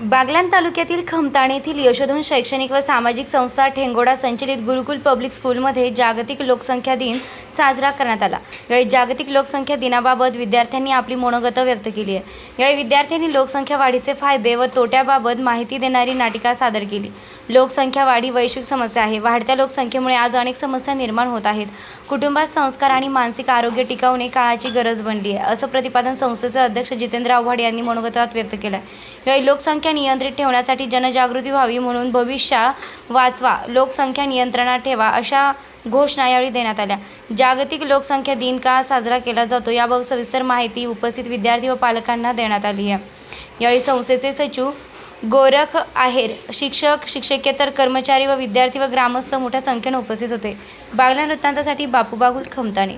बागलान तालुक्यातील खमताण येथील यशोधन शैक्षणिक व सामाजिक संस्था ठेंगोडा संचलित गुरुकुल पब्लिक स्कूलमध्ये जागतिक लोकसंख्या दिन साजरा करण्यात आला. यावेळी जागतिक लोकसंख्या दिनाबाबत विद्यार्थ्यांनी आपली मनोगत व्यक्त केली आहे. यावेळी विद्यार्थ्यांनी लोकसंख्या वाढीचे फायदे व तोट्याबाबत माहिती देणारी नाटिका सादर केली. लोकसंख्या वाढी वैश्विक समस्या आहे. वाढत्या लोकसंख्येमुळे आज अनेक समस्या निर्माण होत आहेत. कुटुंबात संस्कार आणि मानसिक आरोग्य टिकवणे काळाची गरज बनली आहे असं प्रतिपादन संस्थेचे अध्यक्ष जितेंद्र आव्हाड यांनी मनोगतात व्यक्त केलं आहे यावेळी लोकसंख्या नियंत्रित ठेवण्यासाठी जनजागृती व्हावी म्हणून भविष्या वाचवा लोकसंख्या नियंत्रणात ठेवा अशा घोषणा यावेळी देण्यात आल्या. जागतिक लोकसंख्या दिन का साजरा केला जातो याबाबत सविस्तर माहिती उपस्थित विद्यार्थी व पालकांना देण्यात आली आहे. यावेळी संस्थेचे सचिव गोरख आहेर शिक्षक शिक्षकेतर कर्मचारी व विद्यार्थी व ग्रामस्थ मोठ्या संख्येने उपस्थित होते. बागला वृत्तांतासाठी बापू बागुल खमताणे